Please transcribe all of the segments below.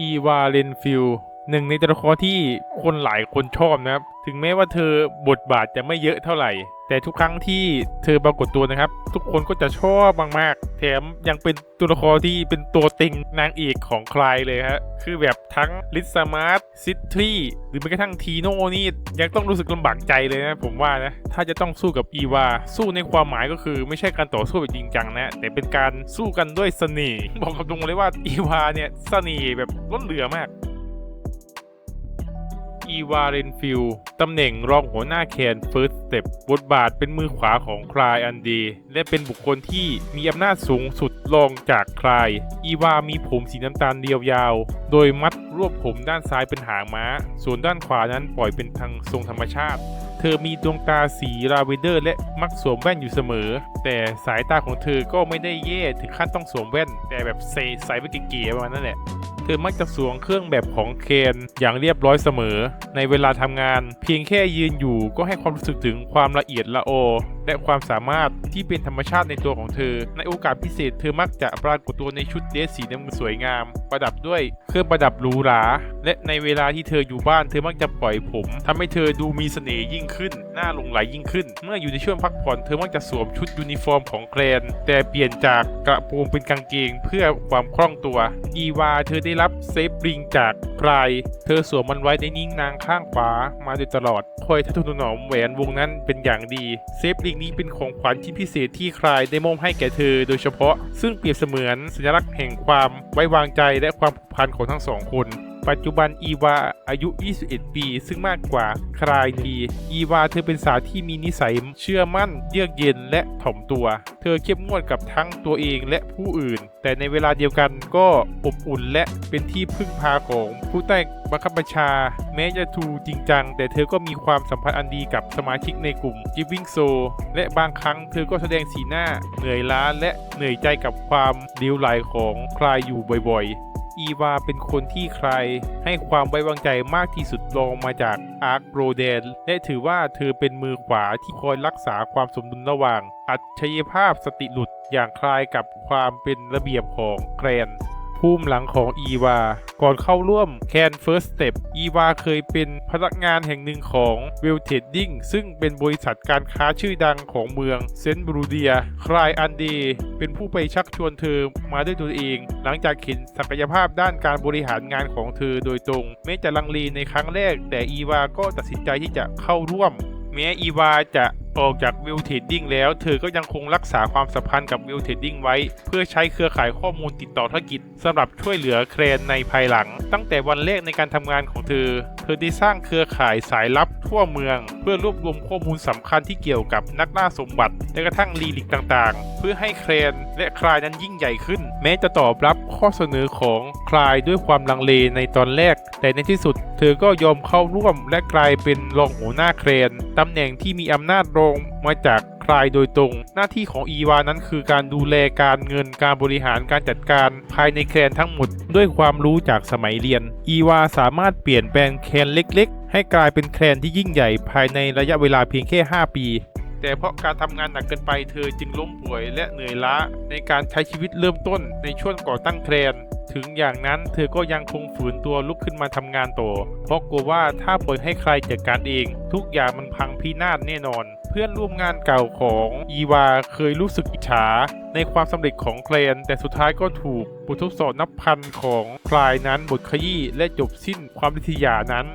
อีวาเลนฟิล หนึ่งในตัวละครที่คนหลายคนชอบนะครับ ถึงแม้ว่าเธอบทบาทจะไม่เยอะเท่าไหร่ แต่ทุกครั้งที่เธอปรากฏตัวนะครับ ทุกคนก็จะชอบมากๆ แถมยังเป็นตัวละครที่เป็นตัวต็งนางเอกของใครเลยฮะ คือแบบทั้งลิซามาร์ตซิทรีหรือแม้กระทั่งทีโน่นี่ยังต้องรู้สึกลำบากใจเลยนะผมว่านะ ถ้าจะต้องสู้กับอีวา สู้ในความหมายก็คือไม่ใช่การต่อสู้แบบจริงจังนะ แต่เป็นการสู้กันด้วยเสน่ห์บอกกับตรงเลยว่าอีวาเนี่ยเสน่ห์แบบล้นเหลือมาก อีวาเรนฟิลตำแหน่งรองหัวหน้าแคนเฟิร์สสเต็ปบทบาทเป็นมือขวาของคลายอันดีและเป็นบุคคลที่มีอำนาจสูงสุดรองจากคลาย อีวามีผมสีน้ำตาลเรียวยาว โดยมัดรวบผมด้านซ้ายเป็นหางม้า ส่วนด้านขวานั้นปล่อยเป็นทางทรงธรรมชาติเธอมีดวงตาสีลาเวนเดอร์ และมักสวมแว่นอยู่เสมอ แต่สายตาของเธอก็ไม่ได้แย่ถึงขั้นต้องสวมแว่น แต่แบบใส่ใส่ไปเก๋ๆประมาณนั้นแหละ เธอมักจะสวมเครื่องแบบของเคนอย่างเรียบร้อยเสมอ ในเวลาทำงาน เพียงแค่ยืนอยู่ก็ให้ความรู้สึกถึงความละเอียดละโอและความสามารถที่เป็นธรรมชาติในตัวของเธอ ในโอกาสพิเศษเธอมักจะปรากฏตัวในชุดเดรสสีน้ำเงินสวยงาม ประดับด้วยเครื่องประดับหรูหรา และในเวลาที่เธออยู่บ้านเธอมักจะปล่อยผมทำให้เธอดูมีเสน่ห์ยิ่งขึ้น หน่าหลงไหลยิ่งขึ้น เมื่ออยู่ในช่วงพักผ่อนเธอมักจะสวมชุดยูนิฟอร์มของแกรน แต่เปลี่ยนจากกระโปรงเป็นกางเกงเพื่อความคล่องตัว อีวาเธอได้รับเซฟริงจากใครเธอสวมมันไว้ในนิ้งนางข้างขวามาโดยตลอด คอยทนุถนอมแหวนวงนั้นเป็นอย่างดี เซฟริงนี้เป็นของขวัญชิ้นพิเศษที่ใครได้มอบให้แก่เธอโดยเฉพาะ ซึ่งเปรียบเสมือนสัญลักษณ์แห่งความไว้วางใจและความผูกพันของทั้งสองคน ปัจจุบันอีวาอายุ 21 ปี ซึ่งมากกว่าคลายดีอีวาเธอเป็นสาวที่มีนิสัยเชื่อมั่น เยือกเย็นและถ่อมตัว เธอเข้มงวดกับทั้งตัวเองและผู้อื่น แต่ในเวลาเดียวกันก็อบอุ่นและเป็นที่พึ่งพาของผู้ใต้บังคับบัญชา แม้จะทูจริงจัง แต่เธอก็มีความสัมพันธ์อันดีกับสมาชิกในกลุ่ม Giving So และบางครั้งเธอก็แสดงสีหน้า เหนื่อยล้าและเหนื่อยใจกับความเลี้ยวไหลของใครอยู่บ่อยๆ อีวาเป็นคนที่ใคร ให้ความไว้วางใจมากที่สุดรองมาจากอาร์คโรเดน และถือว่าเธอเป็นมือขวาที่คอยรักษาความสมดุลระหว่าง อัจฉริยภาพสติหลุดอย่างคล้ายกับความเป็นระเบียบของแกรน ภูมิหลังของอีวา ก่อนเข้าร่วมแคนเฟิร์สสเต็ปอีวาเคยเป็นพนักงานแห่งหนึ่งของเวลเทดดิ้งซึ่งเป็นบริษัทการค้าชื่อดังของเมืองเซนต์บรูเดีย คลายอันเดเป็นผู้ไปชักชวนเธอมาด้วยตัวเอง หลังจากเห็นศักยภาพด้านการบริหารงานของเธอโดยตรง แม้จะลังเลในครั้งแรก แต่อีวาก็ตัดสินใจที่จะเข้าร่วมแม้อีวาจะ ออกจากวิลเทดดิ้งแล้ว เธอก็ยังคงรักษาความสัมพันธ์กับวิลเทดดิ้งไว้ เพื่อใช้เครือข่ายข้อมูลติดต่อธุรกิจสำหรับช่วยเหลือแครนในภายหลัง ตั้งแต่วันแรกในการทำงานของเธอ เธอได้สร้างเครือข่ายสายลับทั่วเมือง เพื่อรวบรวมข้อมูลสำคัญที่เกี่ยวกับนักล่าสมบัติและกระทั่งลีลิกต่างๆ เพื่อให้แครนและคลายนั้นยิ่งใหญ่ขึ้น แม้จะตอบรับข้อเสนอของคลายด้วยความลังเลในตอนแรก แต่ในที่สุด เธอก็ยอมเข้าร่วมและกลายเป็นรองหัวหน้าแครนตำแหน่งที่มีอำนาจรองมาจากใคลายโดยตรง หน้าที่ของอีวานั้นคือการดูแลการเงินการบริหารการจัดการภายในแครนทั้งหมด ด้วยความรู้จากสมัยเรียน อีวาสามารถเปลี่ยนแปลงแครนเล็กๆ ให้กลายเป็นแครนที่ยิ่งใหญ่ภายในระยะเวลาเพียงแค่ 5 ปี แต่เพราะการทำงานหนักเกินไปเธอจึงล้มป่วยและเหนื่อยล้าในการใช้ชีวิตเริ่มต้นในช่วงก่อตั้งแครน ถึงอย่างนั้นเธอก็ยังคงฝืนตัวลุกขึ้นมาทำงานต่อ เพราะกลัวว่าถ้าปล่อยให้ใครจัดการเอง ทุกอย่างมันพังพินาศแน่นอน เพื่อนร่วมงานเก่าของอีวาเคยรู้สึกอิจฉา ในความสำเร็จของแคลน แต่สุดท้ายก็ถูกบททดสอบนับพันของคลายนั้นบทขยี้และจบสิ้นความริษยานั้น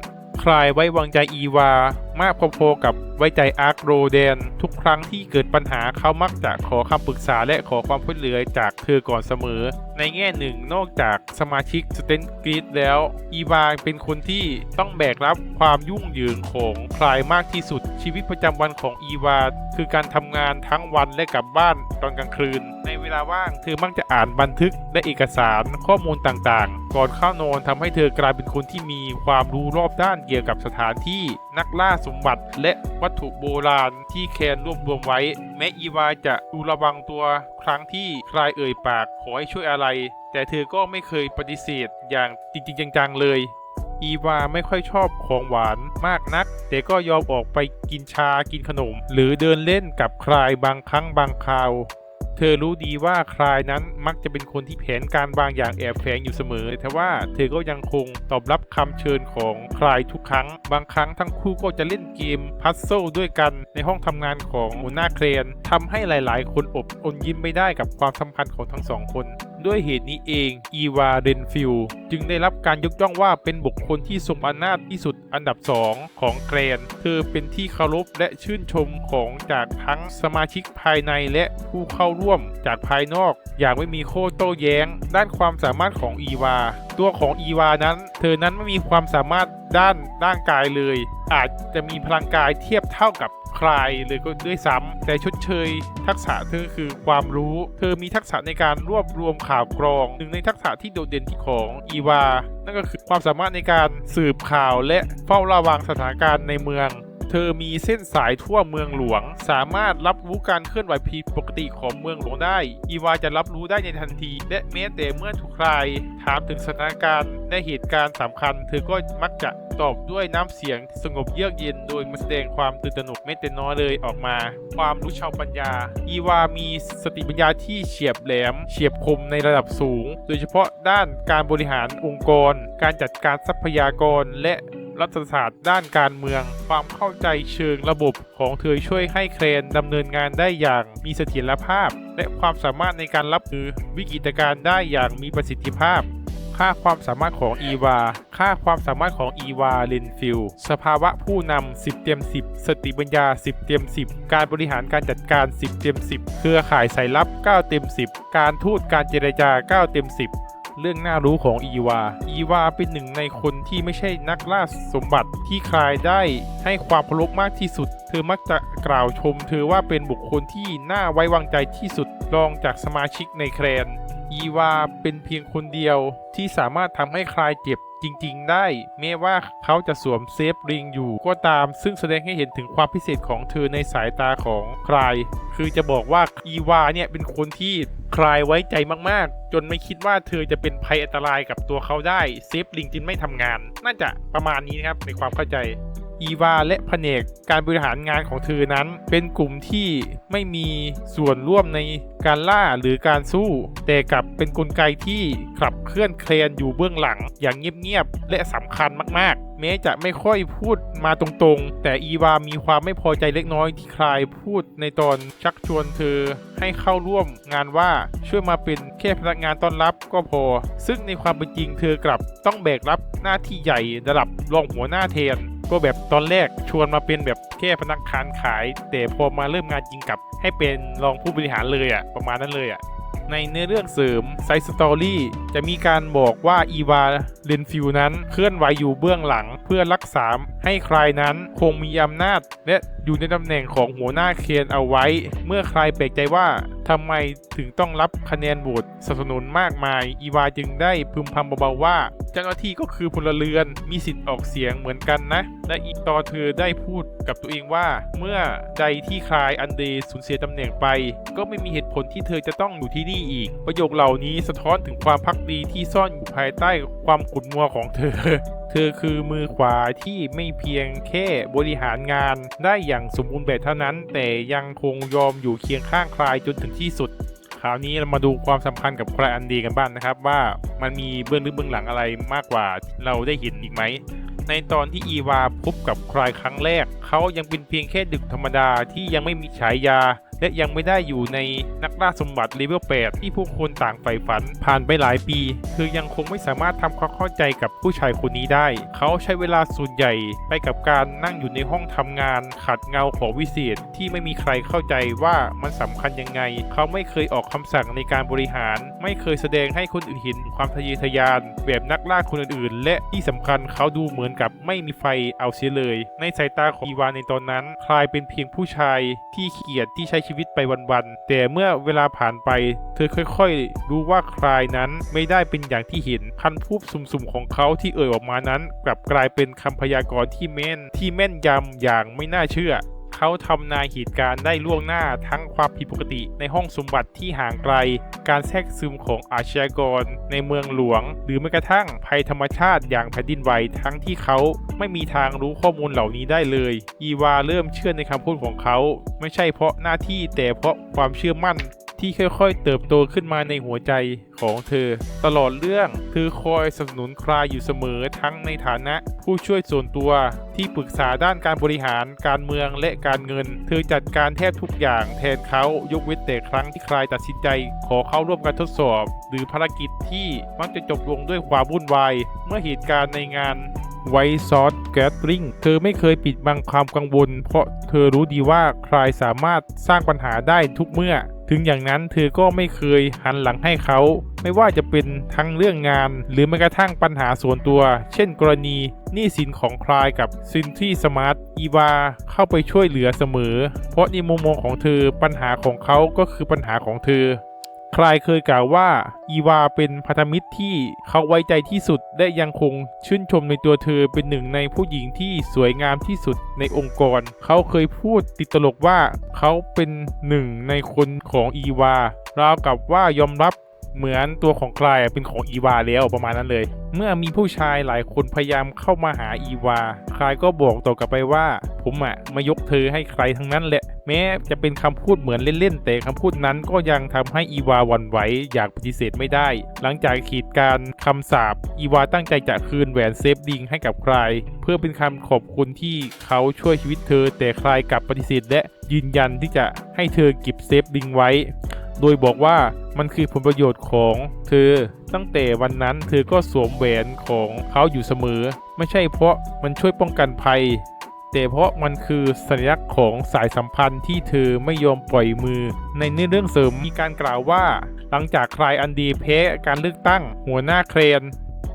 คลายไว้วางใจอีวา มากพอๆกับไว้ใจอาร์คโรเดน ทุกครั้งที่เกิดปัญหาเขามักจะขอคำปรึกษาและขอความช่วยเหลือจากเธอก่อนเสมอ ในแง่หนึ่งนอกจากสมาชิกสเตนกรีดแล้วอีวานเป็นคนที่ต้องแบกรับความยุ่งเหยิงของใคลายมากที่สุดชีวิตประจำวันของอีวาคือการทำงานทั้งวันและกลับบ้านตอนกลางคืน ในเวลาว่างเธอมักจะอ่านบันทึกและเอกสารข้อมูลต่างๆ ก่อนเข้านอนทำให้เธอกลายเป็นคนที่มีความรู้รอบด้านเกี่ยวกับสถานที่นักล่าสมบัติ และวัตถุโบราณที่แคนรวบรวมไว้ แม้อีวาจะดูระวังตัวครั้งที่ใครเอ่ยปากขอให้ช่วยอะไร แต่เธอก็ไม่เคยปฏิเสธอย่างจริงๆจังๆเลยอีวาไม่ค่อยชอบของหวานมากนัก แต่ก็ยอมออกไปกินชากินขนม หรือเดินเล่นกับใครบางครั้งบางคราว เธอรู้ดีว่าคลายนั้นมักจะเป็นคนที่แผนการบางอย่างแอบแฝงอยู่เสมอ แต่ว่าเธอก็ยังคงตอบรับคำเชิญของคลายทุกครั้ง บางครั้งทั้งคู่ก็จะเล่นเกมพัซโซด้วยกันในห้องทำงานของหัวหน้าเครนทำให้หลาย ๆ คนอบอนยิ้มไม่ได้กับความสัมพันธ์ของทั้งสองคน ด้วยเหตุนี้เอง อีวาเรนฟิลจึงได้รับการยกย่องว่าเป็นบุคคลที่ทรงอำนาจที่สุดอันดับสองของแกรน เธอเป็นที่เคารพและชื่นชมของจากทั้งสมาชิกภายในและผู้เข้าร่วมจากภายนอก อย่างไม่มีโค้โต้แย้ง ด้านความสามารถของอีวา ตัวของอีวานั้น เธอนั้นไม่มีความสามารถด้านร่างกายเลย อาจจะมีพลังกายเทียบเท่ากับใครเลยก็ด้วยซ้ำแต่ชดเชย ทักษะเธอคือความรู้ เธอมีทักษะในการรวบรวมข่าวกรอง หนึ่งในทักษะที่โดดเด่นที่ของอีวา นั่นก็คือความสามารถในการสืบข่าวและเฝ้าระวังสถานการณ์ในเมือง ธอมีเส้นสายทั่วเมืองหลวง สามารถรับรู้การเคลื่อนไหวผิดปกติของเมืองหลวงได้ อีวาจะรับรู้ได้ในทันที และแม้แต่เมื่อถูกใครถามถึงสถานการณ์และเหตุการณ์สำคัญ เธอก็มักจะตอบด้วยน้ำเสียงสงบเยือกเย็นโดยมแสดงความตื่นตระหนกไม่แต่น้อยเลยออกมา ความรู้ชาวปัญญา อีวามีสติปัญญาที่เฉียบแหลม เฉียบคมในระดับสูง โดยเฉพาะด้านการบริหารองค์กร การจัดการทรัพยากรและ รัฐศาสตร์ด้านการเมือง ความเข้าใจเชิงระบบของเธอช่วยให้เครนดำเนินงานได้อย่างมีเสถียรภาพ และความสามารถในการรับมือวิกฤตการณ์ได้อย่างมีประสิทธิภาพค่าความสามารถของอีวา ค่าความสามารถของอีวาเลนฟิล สภาวะผู้นำ 10 เต็ม 10 สติปัญญา 10 เต็ม 10 การบริหารการจัดการ 10 เต็ม 10 เครือข่ายสายลับ 9 เต็ม 10 การทูตการเจรจา 9 เต็ม 10 เรื่องน่ารู้ของอีวา อีวาเป็นหนึ่งในคนที่ไม่ใช่นักล่าสมบัติที่คลายได้ให้ความเคารพมากที่สุด เธอมักจะกล่าวชม เธอว่าเป็นบุคคลที่น่าไว้วางใจที่สุดรองจากสมาชิกในแครน อีวาเป็นเพียงคนเดียวที่สามารถทำให้คลายเจ็บจริง ๆ ได้ แม้ว่าเขาจะสวมเซฟริงอยู่ก็ตาม ซึ่งแสดงให้เห็นถึงความพิเศษของเธอในสายตาของคลาย คือจะบอกว่าอีวาเนี่ยเป็นคนที่คลายไว้ใจมากๆ จนไม่คิดว่าเธอจะเป็นภัยอันตรายกับตัวเขาได้ เซฟลิงจึงไม่ทำงาน น่าจะประมาณนี้นะครับในความเข้าใจ อีวาและแผนกการบริหารงานของเธอนั้น เป็นกลุ่มที่ไม่มีส่วนร่วมในการล่าหรือการสู้ แต่กลับเป็นนกลไกที่ขับเคลื่อนเคลนอยู่เบื้องหลังอย่างเงียบๆและสำคัญมากๆ แม้จะไม่ค่อยพูดมาตรงๆ แต่อีวามีความไม่พอใจเล็กน้อยที่คลายพูดในตอนชักชวนเธอให้เข้าร่วมงานว่าช่วยมาเป็นแค่พนักงานต้อนรับก็พอ ซึ่งในความเป็นจริงเธอกลับต้องแบกรับหน้าที่ใหญ่ระดับรองหัวหน้าแทน ก็แบบตอนแรกชวนมาเป็นแบบแค่พนักงานขาย แต่พอมาเริ่มงานจริงกลับ ให้เป็นรองผู้บริหารเลยอะ่ะประมาณนั้นเลยอะ่ะในเนื้อเรื่องเสริมไซสตอรี่จะมีการบอกว่าอีวาเลนฟิวนั้นเคลื่อนไหวอยู่เบื้องหลังเพื่อรักษาให้ใครนั้นคงมีอำนาจ และอยู่ในตำแหน่งของหัวหน้าเคนเอาไว้ เมื่อใครแปลกใจว่าทำไมถึงต้องรับคะแนนโหวตสนับสนุนมากมาย อีวาจึงได้พึมพำเบาๆว่า เจ้าหน้าที่ก็คือพลเรือนมีสิทธิ์ออกเสียงเหมือนกันนะ และอีกตอเธอได้พูดกับตัวเองว่า เมื่อใดที่คลายอันเดย์สูญเสียตำแหน่งไป ก็ไม่มีเหตุผลที่เธอจะต้องอยู่ที่นี่อีก ประโยคเหล่านี้สะท้อนถึงความพักดีที่ซ่อนอยู่ภายใต้ความขุ่นมัวของเธอ เธอคือมือขวาที่ไม่เพียงแค่บริหารงานได้อย่างสมบูรณ์แบบเท่านั้น แต่ยังคงยอมอยู่เคียงข้างคลายจนถึงที่สุด คราวนี้เรามาดูความสัมพันธ์กับครายอันดีกันบ้างนะครับ ว่ามันมีเบื้องลึกเบื้องหลังอะไรมากกว่าเราได้เห็นอีกไหม ในตอนที่อีวาพบกับครายครั้งแรก เขายังเป็นเพียงแค่ดึกธรรมดาที่ยังไม่มีฉายา และยังไม่ได้อยู่ในนักล่าสมบัติเลเวล8ที่ผู้คนต่างใฝ่ฝันผ่านไปหลายปี เธอยังคงไม่สามารถทำความเข้าใจกับผู้ชายคนนี้ได้ เขาใช้เวลาส่วนใหญ่ไปกับการนั่งอยู่ในห้องทำงาน ขัดเงาของวิเศษที่ไม่มีใครเข้าใจว่ามันสำคัญยังไง เขาไม่เคยออกคำสั่งในการบริหาร ไม่เคยแสดงให้คนอื่นเห็นความทะเยอทะยาน แบบนักล่าคนอื่นๆ และที่สำคัญเขาดูเหมือนกับไม่มีไฟเอาเสียเลย ในสายตาของอีวานในตอนนั้น คลายเป็นเพียงผู้ชายที่ขี้เกียจที่ใช้ชีวิตไปวันๆ แต่เมื่อเวลาผ่านไป เธอค่อยๆ รู้ว่าคลายนั้นไม่ได้เป็นอย่างที่เห็นคำพูดสุ่มๆ ของเขาที่เอ่ยออกมานั้น กลับกลายเป็นคำพยากรณ์ที่แม่นที่แม่นยำอย่างไม่น่าเชื่อเขาทำนายเหตุการณ์ได้ล่วงหน้าทั้งความผิดปกติในห้องสมบัติที่ห่างไกล การแทรกซึมของอาชญากรในเมืองหลวง หรือแม้กระทั่งภัยธรรมชาติอย่างแผ่นดินไหวทั้งที่เขา ไม่มีทางรู้ข้อมูลเหล่านี้ได้เลย อีวาเริ่มเชื่อในคำพูดของเขา ไม่ใช่เพราะหน้าที่แต่เพราะความเชื่อมั่นที่ค่อยๆ เติบโตขึ้นมาในหัวใจของเธอ ตลอดเรื่องเธอคอยสนับสนุนคลายอยู่เสมอทั้งในฐานะ ผู้ช่วยส่วนตัวที่ปรึกษาด้านการบริหารการเมืองและการเงิน เธอจัดการแทบทุกอย่างแทนเขายกเว้นแต่ครั้งที่คลายตัดสินใจ ขอเข้าร่วมการทดสอบ หรือภารกิจที่มักจะจบลงด้วยความวุ่นวาย เมื่อเหตุการณ์ในงาน ไวซอสแกตริงเธอไม่เคยปิดบังความกังวล เพราะเธอรู้ดีว่าใครสามารถสร้างปัญหาได้ทุกเมื่อ ถึงอย่างนั้นเธอก็ไม่เคยหันหลังให้เขา ไม่ว่าจะเป็นทั้งเรื่องงาน หรือแม้กระทั่งปัญหาส่วนตัว เช่นกรณีหนี้สินของคลายกับซินที่สมาร์ทอีวาเข้าไปช่วยเหลือเสมอ เพราะในมุมมองของเธอปัญหาของเขาก็คือปัญหาของเธอ ใครเคยกล่าวว่าอีวาเป็นพันธมิตรที่เขาไว้ใจที่สุดและยังคงชื่นชมในตัวเธอเป็นหนึ่งในผู้หญิงที่สวยงามที่สุดในองค์กร เขาเคยพูดติดตลกว่าเขาเป็นหนึ่งในคนของอีวาราวกับว่ายอมรับเหมือนตัวของใครเป็นของอีวาแล้วประมาณนั้นเลย เมื่อมีผู้ชายหลายคนพยายามเข้ามาหาอีวา ใครก็บอกต่อกลับไปว่า ผมอะมายกเธอให้ใครทั้งนั้นแหละ แม้จะเป็นคำพูดเหมือนเล่นๆแต่คำพูดนั้นก็ยังทำให้อีวาหวั่นไหวอยากปฏิเสธไม่ได้ หลังจากขีดการคำสาปอีวาตั้งใจจะคืนแหวนเซฟดิงให้กับใคร เพื่อเป็นคำขอบคุณที่เขาช่วยชีวิตเธอ แต่ใครกลับปฏิเสธและยืนยันที่จะให้เธอเก็บเซฟดิงไว้ โดยบอกว่ามันคือผลประโยชน์ของเธอ ตั้งแต่วันนั้นเธอก็สวมแหวนของเขาอยู่เสมอ ไม่ใช่เพราะมันช่วยป้องกันภัย แต่เพราะมันคือสัญลักษณ์ของสายสัมพันธ์ที่เธอไม่ยอมปล่อยมือ ในเนื้อเรื่องเสริมมีการกล่าวว่า หลังจากคลายอันดีแพ้การเลือกตั้ง หัวหน้าเครน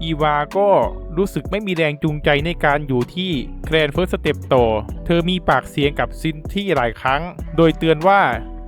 อีวาก็รู้สึกไม่มีแรงจูงใจในการอยู่ที่แกรนเฟิร์สสเต็ปต่อ เธอมีปากเสียงกับซินที่หลายครั้ง โดยเตือนว่า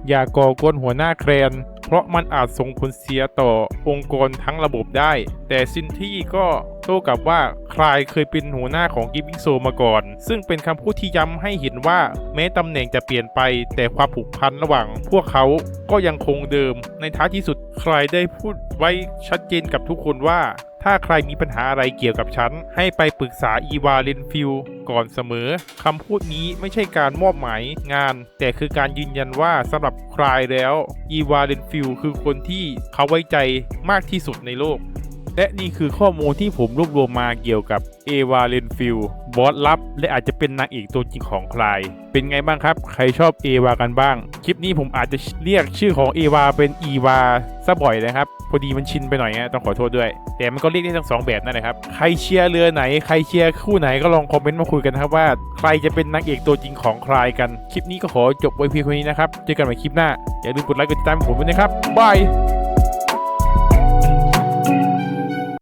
อย่าก่อกวนหัวหน้าเครน เพราะมันอาจส่งผลเสียต่อองค์กรทั้งระบบได้ แต่ซินที่ก็ โต้กลับว่าใครเคยเป็นหัวหน้าของกิฟ i ิ g โซมาก่อน ซึ่งเป็นคำพูดที่ย้ำให้เห็นว่าแม้ตำแหน่งจะเปลี่ยนไป แต่ความผูกพันระหว่างพวกเขาก็ยังคงเดิม ในท้ายที่สุดใครได้พูดไว้ชัดเจนกับทุกคนว่า ถ้าใครมีปัญหาอะไรเกี่ยวกับฉัน ให้ไปปรึกษาอีวาเลนฟิลก่อนเสมอคำพูดนี้ไม่ใช่การมอบหมายงาน แต่คือการยืนยันว่าสำหรับใครแล้วอีวาเลนฟิลคือคนที่เขาไว้ใจมากที่สุดในโลก และนี่คือข้อมูลที่ผมรวบรวมมาเกี่ยวกับเอวาเลนฟิลบอสลับ และอาจจะเป็นนางเอกตัวจริงของใคร เป็นไงบ้างครับ ใครชอบเอวากันบ้าง คลิปนี้ผมอาจจะเรียกชื่อของเอวาเป็นอีวาซะบ่อยนะครับ พอดีมันชินไปหน่อยนะต้องขอโทษด้วย แต่มันก็เรียกได้ทั้งสองแบบนั่นแหละครับ ใครเชียร์เรือไหน ใครเชียร์คู่ไหนก็ลองคอมเมนต์มาคุยกันนะครับว่า ใครจะเป็นนางเอกตัวจริงของใครกัน คลิปนี้ก็ขอจบไว้เพียงเท่านี้นะครับ เจอกันใหม่คลิปหน้า อย่าลืมกดไลค์กดติดตามผมด้วยนะครับ บาย